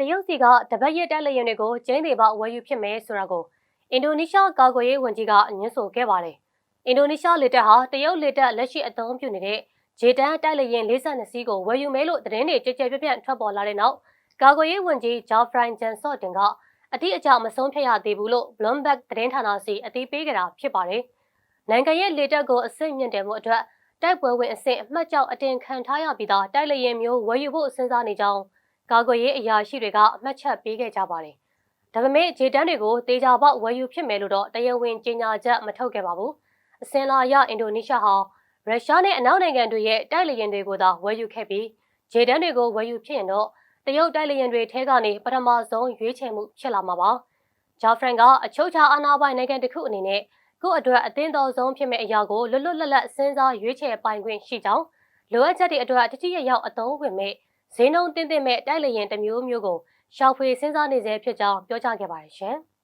တရုတ်စီကတပတ်ရက်တက်လျင်တွေကိုကျင်းသေးပေါဝယ်ယူဖြစ်မယ်ဆိုတာကိုအင်ဒိုနီးရှားကာကွယ်ရေးဝန်ကြီးကညွှန်းဆိုခဲ့ပါတယ်။အင်ဒိုနီးရှားလေတပ်ဟာတရုတ်လေတပ်လက်ရှိအသုံးပြုနေတဲ့ဂျေတန်တိုက်လျင်42စီးကိုဝယ်ယူမယ်လို့သတင်းတွေကြကြပြပြန့်ထွက်ပေါ်လာတဲ့နောက်ကာကွယ်ရေးဝန်ကြီးဂျာဖရိုင်ဂျန်ဆော့တင်ကအတိအကျမဆုံးဖြတ်ရသေးဘူးလို့ Bloomberg သတင်းဌာနစီအသိပေးကြတာဖြစ်ပါတယ်။နိုင်ငံရဲ့လေတပ်ကိုအစိမ့်မြင့်တယ်မှုအတွက်တိုက်ပွဲဝင်အဆင့်အမှတ်ကြောက်အတင်ခံထားရပြီးသားတိုက်လျင်မျိုးဝယ်ယူဖို့စဉ်းစားနေကြောင်း ကာကွယ်ရေးအရာရှိတွေကအမှတ်ချက်ပေးခဲ့ကြပါတယ်။ဒါပေမဲ့ဂျေတန်းတွေကိုတေချာပေါက်ဝယ်ယူဖြစ်မယ်လို့တော့တရားဝင်ကြေညာချက်မထုတ်ခဲ့ပါဘူး။အစင်လာရအင်ဒိုနီးရှားဟာရုရှားနဲ့အနောက်နိုင်ငံတွေရဲ့တိုက်လျင်တွေကိုသာဝယ်ယူခဲ့ပြီးဂျေတန်းတွေကိုဝယ်ယူဖြစ်ရင်တော့တရုတ်တိုက်လျင်တွေထဲကနေပထမဆုံးရွေးချယ်မှုဖြစ်လာမှာပါ။ဂျာဖရန်ကအချုပ်ချာအာဏာပိုင်နိုင်ငံတစ်ခုအနေနဲ့ကို့အတွက်အသင်းတော်ဆုံးဖြစ်မဲ့အရာကိုလွတ်လွတ်လပ်လပ်စဉ်းစားရွေးချယ်ပိုင်ခွင့်ရှိကြောင်းလိုအပ်ချက်တွေအတွက်တတိယရောက်အသုံးဝင်မဲ့ ဈေးနှုန်းတင်းတင်းမဲ့တိုက်လျင်တစ်မျိုးမျိုးကိုရှောက်ဖွေစဉ်းစားနေစေဖြစ်ကြောင်းပြောကြားခဲ့ပါတယ်ရှင်။